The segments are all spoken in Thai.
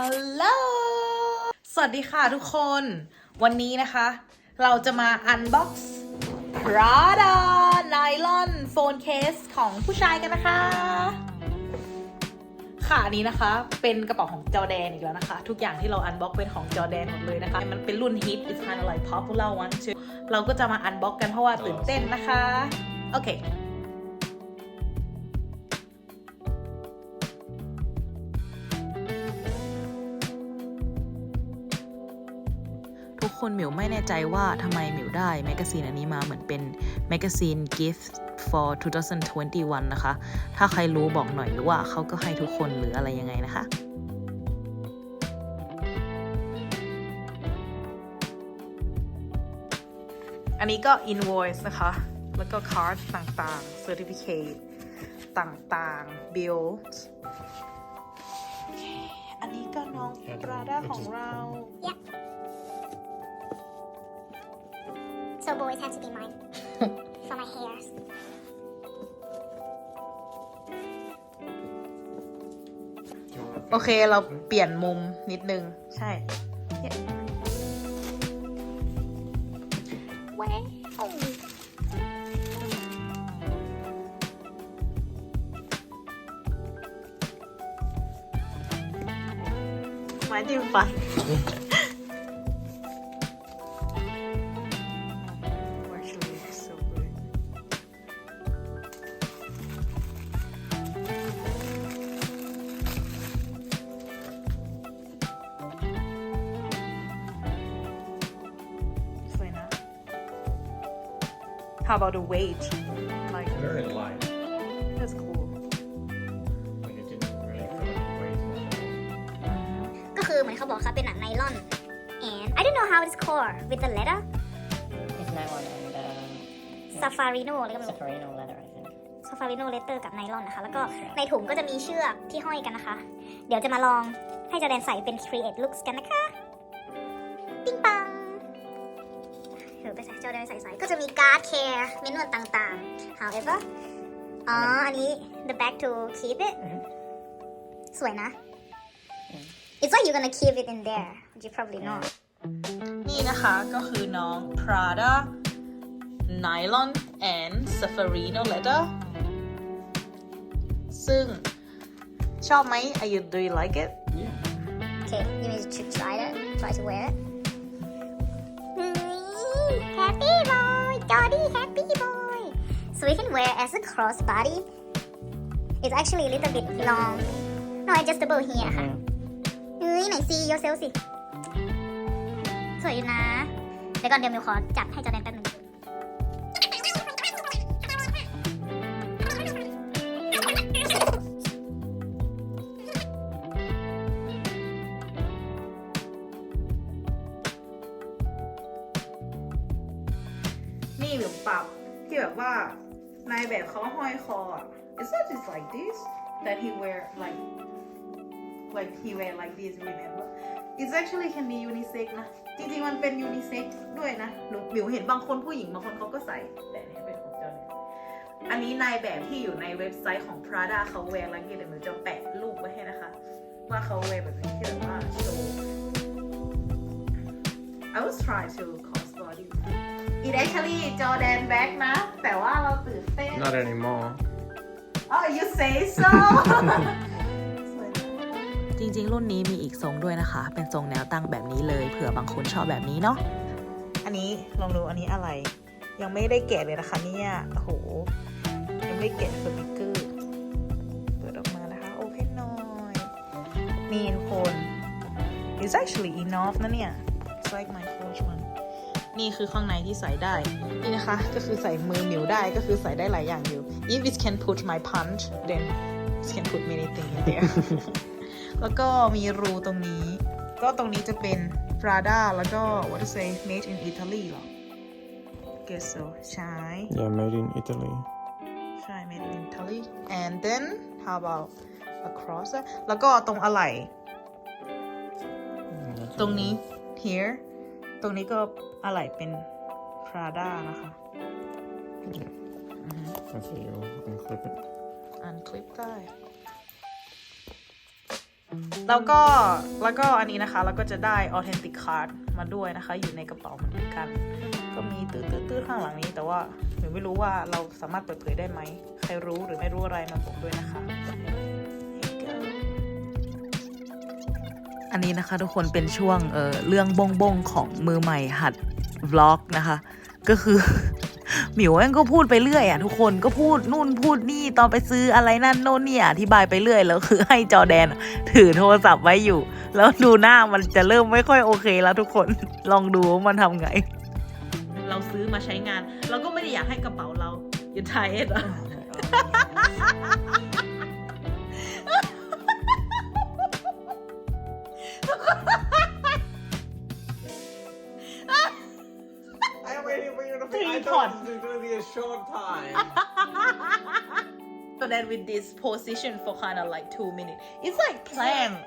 ฮัลโหล สวัสดีค่ะทุกคน วันนี้นะคะ เราจะมา unbox Prada Nylon Phone Case ของผู้ชายกันนะคะ ค่ะอันนี้นะคะ เป็นกระเป๋าของจอแดนอีกแล้วนะคะ ทุกอย่างที่เรา unbox เป็นของจอแดนหมดเลยนะคะ มันเป็นรุ่นฮิต it's kind of like popular one too เราก็จะมา unbox กันเพราะว่าตื่นเต้นนะคะ โอเค คนหมิวไม่แน่ใจว่าทำไมหมิวได้แมกกาซีนอันนี้มาเหมือนเป็นแมกกาซีน gift for 2021 นะคะ ถ้าใครรู้บอกหน่อยหรือว่าเขาก็ให้ทุกคนหรืออะไรยังไงนะคะอันนี้ก็ invoice นะคะ แล้วก็ card ต่างๆ certificate ต่างๆ bills โอเคอันนี้ก็น้อง Prada ของเรา Yep. So boys have to be mine for my hairs. โอเค เราเปลี่ยนมุมนิดนึง ใช่ว้าวไ How about the weight? Like, Very light. that's cool. Like it didn't really feel like it weighed much at all. ก็คือเหมือนเขาบอกค่ะเป็นหนังไนลอน and I don't know how it's called with the leather It's nylon and uh, safarino อะไรก็ไม่รู้ safarino leather, I think. safarino leather กับไนลอนนะคะ แล้วก็ในถุงก็จะมีเชือกที่ห้อยกันนะคะ เดี๋ยวจะมาลองให้จอแดนใส่เป็น create looks กันนะคะ ปิ้งปัง เดี๋ยวไปใส่จอแดนใส่ใส่ก็จะมี guard care เมนูต่างๆ however อ๋อ อันนี้ the bag to keep it สวยนะ It's like you're gonna keep it in there you probably know นี่นะคะก็คือน้อง Prada Nylon and Safarino Leather ซึ่งชอบไหม Are you do you like it Yeah. Okay, you need to try it. Try to wear it. Mm, Happy boy, Jody, happy boy. So we can wear as a crossbody. It's actually a little bit long. No, adjustable here ค่ะเฮ้ยไหนซีโยเซลสิ สวยอยู่นะ เดี๋ยวก่อนเดี๋ยวมิวขอจับให้จอแดนแป๊บนึง นายแบบเขาห้อยคออะ It's not just like this that he wear like like he wear like this remember It's actually can be unisex นะ จริงๆ มันเป็น unisex ด้วยนะหนูหมิวเห็นบางคนผู้หญิงบางคนเขาก็ใส่ แต่นนี้เป็นของเจ้าเนี่ยอันนี้นายแบบที่อยู่ในเว็บไซต์ของ Prada เขา wear like this เดี๋ยวหมิวจะแปะรูปไว้ให้นะคะ ว่าเขา wear แบบนี้ที่แบบว่าโชว์ I was try to cross body It actually Jordan back นะ แต่ว่าเราตื่นเต้น Not anymore. Oh you say so จริงๆ รุ่นนี้มีอีกทรงด้วยนะคะ เป็นทรงแนวตั้งแบบนี้เลย เผื่อบางคนชอบแบบนี้เนาะ อันนี้ลองดูอันนี้อะไร ยังไม่ได้แกะเลยนะคะเนี่ย โอ้โห ยังไม่ได้แกะสติกเกอร์ เปิดออกมานะคะ โอเพนหน่อย นี่ทุกคน it's actually enough นะเนี่ย it's like my first one นี่คือข้างในที่ใส่ได้ นี่นะคะก็คือใส่มือหมิวได้ก็คือใส่ได้หลายอย่างอยู่ if it can put my punch then it can put many things in there แล้วก็มีรูตรงนี้ ก็ตรงนี้จะเป็น Prada แล้วก็ what to say made in Italy เหรอ guess so ใช่ Yeah, made in Italy. ใช่ made in Italy and then how about across อะแล้วก็ตรงอะไหล่ตรงนี้ here ตรงนี้ก็อะไหล่เป็น Prada นะคะ That's what you unclip it. อันคลิปได้ แล้วก็แล้วก็อันนี้นะคะแล้วก็จะได้ authentic card มาด้วยนะคะ อยู่ในกระเป๋าเหมือนกัน ก็มีตื้อตื้อๆๆข้างหลังนี้ แต่ว่าหนูไม่รู้ว่าเราสามารถเปิดเผยได้ไหม ใครรู้หรือไม่รู้อะไรมาบอกด้วยนะคะ อันนี้นะคะทุกคนเป็นช่วงเออเรื่องบงบงของมือใหม่หัดวล็อกนะคะ ก็คือ หมิวเองก็พูดไปเรื่อยอะทุกคนก็พูดนู่นพูดนี่ตอนไปซื้ออะไรนั่นโน่นนี่อธิบายไปเรื่อยแล้วคือให้จอแดนถือโทรศัพท์ไว้อยู่ แล้วดูหน้ามันจะเริ่มไม่ค่อยโอเคแล้วทุกคนลองดูว่ามันทำไง เราซื้อมาใช้งาน เราก็ไม่ได้อยากให้กระเป๋าเราอย่ I'm waiting for you to finish. I thought this is gonna be a short time. so then with this position for kind of like two minutes, it's like plank.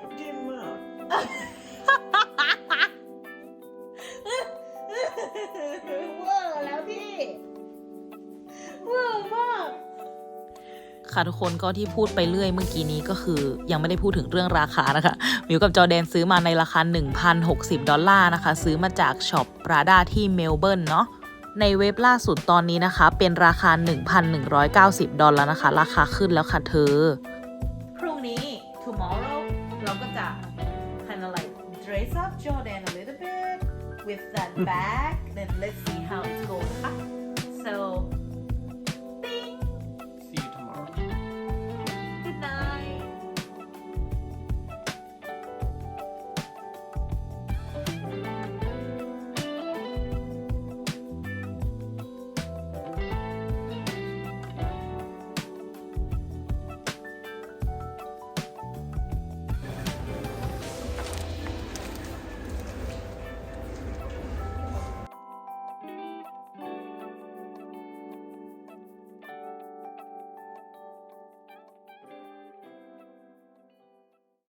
Whoa, love it. ค่ะทุกคนก็ที่พูดไปเรื่อยเมื่อกี้นี้ก็คือ ยังไม่ได้พูดถึงเรื่องราคานะคะมิวกับจอแดนซื้อมาในราคา 1,060 ดอลลาร์นะคะ ซื้อมาจากช็อปปราดาที่เมลเบิร์นเนาะในเว็บล่าสุดตอนนี้นะคะ เป็นราคา 1,190 ดอลลาร์นะคะ ราคาขึ้นแล้วค่ะเธอ พรุ่งนี้ tomorrow เราก็จะ kind of like dress up Jordan a little bit with that bag then let's see how it going นะคะ so